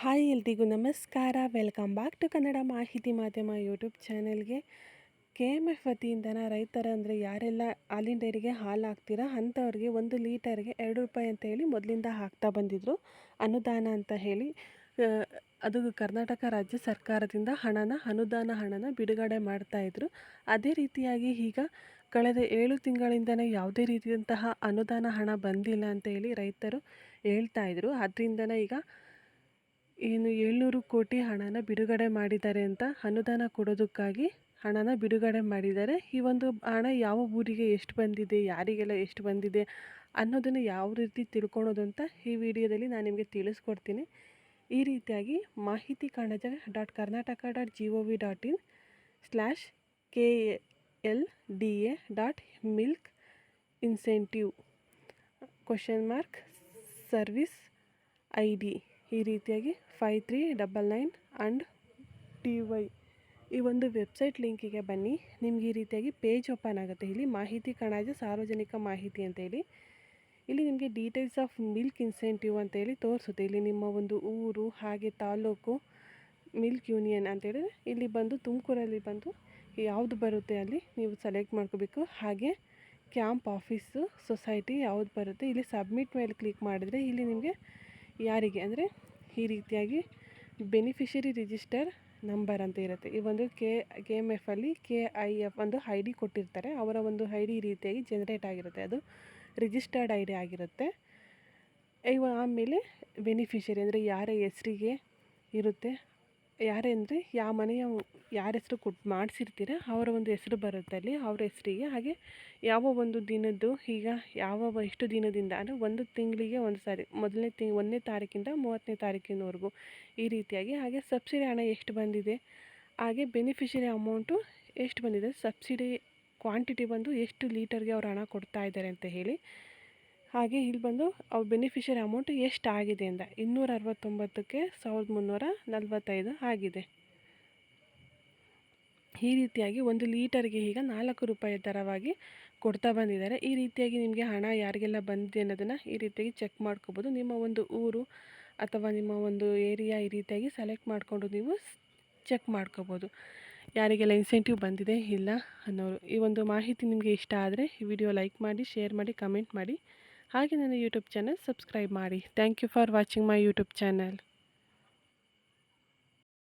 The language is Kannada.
ಹಾಯ್ ಎಲ್ರಿಗೂ ನಮಸ್ಕಾರ. ವೆಲ್ಕಮ್ ಬ್ಯಾಕ್ ಟು ಕನ್ನಡ ಮಾಹಿತಿ ಮಾಧ್ಯಮ ಯೂಟ್ಯೂಬ್ ಚಾನೆಲ್ಗೆ. ಕೆ ಎಂ ಎಫ್ ವತಿಯಿಂದನ ರೈತರ ಅಂದರೆ ಯಾರೆಲ್ಲ ಹಾಲಿನ ಡೈರಿಗೆ ಹಾಲು ಹಾಕ್ತೀರಾ ಅಂಥವ್ರಿಗೆ ಒಂದು ಲೀಟರ್ಗೆ ಎರಡು ರೂಪಾಯಿ ಅಂತ ಹೇಳಿ ಮೊದಲಿಂದ ಹಾಕ್ತಾ ಬಂದಿದ್ದರು ಅನುದಾನ ಅಂತ ಹೇಳಿ ಅದು ಕರ್ನಾಟಕ ರಾಜ್ಯ ಸರ್ಕಾರದಿಂದ ಹಣನ, ಅನುದಾನ ಹಣನ ಬಿಡುಗಡೆ ಮಾಡ್ತಾಯಿದ್ರು ಅದೇ ರೀತಿಯಾಗಿ ಈಗ ಕಳೆದ ಏಳು ತಿಂಗಳಿಂದನೇ ಯಾವುದೇ ರೀತಿಯಂತಹ ಅನುದಾನ ಹಣ ಬಂದಿಲ್ಲ ಅಂತ ಹೇಳಿ ರೈತರು ಹೇಳ್ತಾಯಿದ್ರು ಅದರಿಂದನೇ ಈಗ ಏನು ಏಳ್ನೂರು ಕೋಟಿ ಹಣನ ಬಿಡುಗಡೆ ಮಾಡಿದ್ದಾರೆ ಅಂತ ಅನುದಾನ ಕೊಡೋದಕ್ಕಾಗಿ ಹಣನ ಬಿಡುಗಡೆ ಮಾಡಿದ್ದಾರೆ. ಈ ಒಂದು ಹಣ ಯಾವ ಊರಿಗೆ ಎಷ್ಟು ಬಂದಿದೆ, ಯಾರಿಗೆಲ್ಲ ಎಷ್ಟು ಬಂದಿದೆ ಅನ್ನೋದನ್ನು ಯಾವ ರೀತಿ ತಿಳ್ಕೊಳೋದು ಅಂತ ಈ ವಿಡಿಯೋದಲ್ಲಿ ನಾನು ನಿಮಗೆ ತಿಳಿಸ್ಕೊಡ್ತೀನಿ. ಈ ರೀತಿಯಾಗಿ ಮಾಹಿತಿ Kanaja dot Karnataka dot G O V dot in slash K L D A dot milk incentive question mark service I D ಈ ರೀತಿಯಾಗಿ five three double nine and T Y ಈ ಒಂದು ವೆಬ್ಸೈಟ್ ಲಿಂಕಿಗೆ ಬನ್ನಿ. ನಿಮ್ಗೆ ಈ ರೀತಿಯಾಗಿ ಪೇಜ್ ಓಪನ್ ಆಗುತ್ತೆ. ಇಲ್ಲಿ ಮಾಹಿತಿ ಕಣಾಜ ಸಾರ್ವಜನಿಕ ಮಾಹಿತಿ ಅಂತೇಳಿ ಇಲ್ಲಿ ನಿಮಗೆ ಡೀಟೇಲ್ಸ್ ಆಫ್ ಮಿಲ್ಕ್ ಇನ್ಸೆಂಟಿವ್ ಅಂತೇಳಿ ತೋರಿಸುತ್ತೆ. ಇಲ್ಲಿ ನಿಮ್ಮ ಒಂದು ಊರು, ಹಾಗೆ ತಾಲೂಕು ಮಿಲ್ಕ್ ಯೂನಿಯನ್ ಅಂತೇಳಿ ಇಲ್ಲಿ ಬಂದು ತುಮಕೂರಲ್ಲಿ ಬಂದು ಯಾವುದು ಬರುತ್ತೆ ಅಲ್ಲಿ ನೀವು ಸೆಲೆಕ್ಟ್ ಮಾಡ್ಕೋಬೇಕು. ಹಾಗೆ ಕ್ಯಾಂಪ್ ಆಫೀಸು ಸೊಸೈಟಿ ಯಾವ್ದು ಬರುತ್ತೆ, ಇಲ್ಲಿ ಸಬ್ಮಿಟ್ ಮೇಲೆ ಕ್ಲಿಕ್ ಮಾಡಿದರೆ ಇಲ್ಲಿ ನಿಮಗೆ ಯಾರಿಗೆ ಅಂದರೆ ಈ ರೀತಿಯಾಗಿ ಬೆನಿಫಿಷರಿ ರಿಜಿಸ್ಟರ್ ನಂಬರ್ ಅಂತ ಇರುತ್ತೆ. ಈ ಒಂದು ಕೆ ಕೆ ಎಂ ಎಫಲ್ಲಿ ಕೆ ಐ ಎಫ್ ಒಂದು ಐ ಡಿ ಕೊಟ್ಟಿರ್ತಾರೆ. ಅವರ ಒಂದು ಐ ಡಿ ರೀತಿಯಾಗಿ ಜನರೇಟ್ ಆಗಿರುತ್ತೆ. ಅದು ರಿಜಿಸ್ಟರ್ಡ್ ಐ ಡಿ ಆಗಿರುತ್ತೆ. ಇವ ಆಮೇಲೆ ಬೆನಿಫಿಷರಿ ಅಂದರೆ ಯಾರ ಹೆಸರಿಗೆ ಇರುತ್ತೆ? ಯಾರೇ ಅಂದರೆ ಯಾವ ಮನೆಯ ಯಾರ ಹೆಸರು ಕೊಟ್ಟು ಮಾಡಿಸಿರ್ತೀರ ಅವರ ಒಂದು ಹೆಸರು ಬರುತ್ತೆ ಅಲ್ಲಿ, ಅವ್ರ ಹೆಸರಿಗೆ. ಹಾಗೆ ಯಾವ ಒಂದು ದಿನದ್ದು ಈಗ ಯಾವ ಎಷ್ಟು ದಿನದಿಂದ ಅಂದರೆ ಒಂದು ತಿಂಗಳಿಗೆ ಒಂದು ಸಾರಿ, ಮೊದಲನೇ ತಿಂಗ್ ಒಂದನೇ ತಾರೀಕಿಂದ ಮೂವತ್ತನೇ ತಾರೀಕಿನವರೆಗೂ ಈ ರೀತಿಯಾಗಿ. ಹಾಗೆ ಸಬ್ಸಿಡಿ ಹಣ ಎಷ್ಟು ಬಂದಿದೆ, ಹಾಗೆ ಬೆನಿಫಿಷರಿ ಅಮೌಂಟು ಎಷ್ಟು ಬಂದಿದೆ, ಸಬ್ಸಿಡಿ ಕ್ವಾಂಟಿಟಿ ಬಂದು ಎಷ್ಟು ಲೀಟರ್ಗೆ ಅವ್ರು ಹಣ ಕೊಡ್ತಾ ಇದ್ದಾರೆ ಅಂತ ಹೇಳಿ ಹಾಗೆ ಇಲ್ಲಿ ಬಂದು ಅವ್ರ ಬೆನಿಫಿಷರಿ ಅಮೌಂಟ್ ಎಷ್ಟು ಆಗಿದೆ ಅಂತ ಇನ್ನೂರ ಅರವತ್ತೊಂಬತ್ತಕ್ಕೆ ಸಾವಿರದ ಮುನ್ನೂರ ನಲವತ್ತೈದು ಆಗಿದೆ. ಈ ರೀತಿಯಾಗಿ ಒಂದು ಲೀಟರ್ಗೆ ಈಗ ನಾಲ್ಕು ರೂಪಾಯಿ ದರವಾಗಿ ಕೊಡ್ತಾ ಬಂದಿದ್ದಾರೆ. ಈ ರೀತಿಯಾಗಿ ನಿಮಗೆ ಹಣ ಯಾರಿಗೆಲ್ಲ ಬಂದಿದೆ ಅನ್ನೋದನ್ನು ಈ ರೀತಿಯಾಗಿ ಚೆಕ್ ಮಾಡ್ಕೋಬೋದು. ನಿಮ್ಮ ಒಂದು ಊರು ಅಥವಾ ನಿಮ್ಮ ಒಂದು ಏರಿಯಾ ಈ ರೀತಿಯಾಗಿ ಸೆಲೆಕ್ಟ್ ಮಾಡಿಕೊಂಡು ನೀವು ಚೆಕ್ ಮಾಡ್ಕೋಬೋದು. ಯಾರಿಗೆಲ್ಲ ಇನ್ಸೆಂಟಿವ್ ಬಂದಿದೆ ಇಲ್ಲ ಅನ್ನೋರು ಈ ಒಂದು ಮಾಹಿತಿ ನಿಮಗೆ ಇಷ್ಟ ಆದರೆ ಈ ವಿಡಿಯೋ ಲೈಕ್ ಮಾಡಿ ಶೇರ್ ಮಾಡಿ ಕಮೆಂಟ್ ಮಾಡಿ. ಹಾಗೆ ನನ್ನ ಯೂಟ್ಯೂಬ್ ಚಾನಲ್ ಸಬ್ಸ್ಕ್ರೈಬ್ ಮಾಡಿ. Thank you for watching my YouTube channel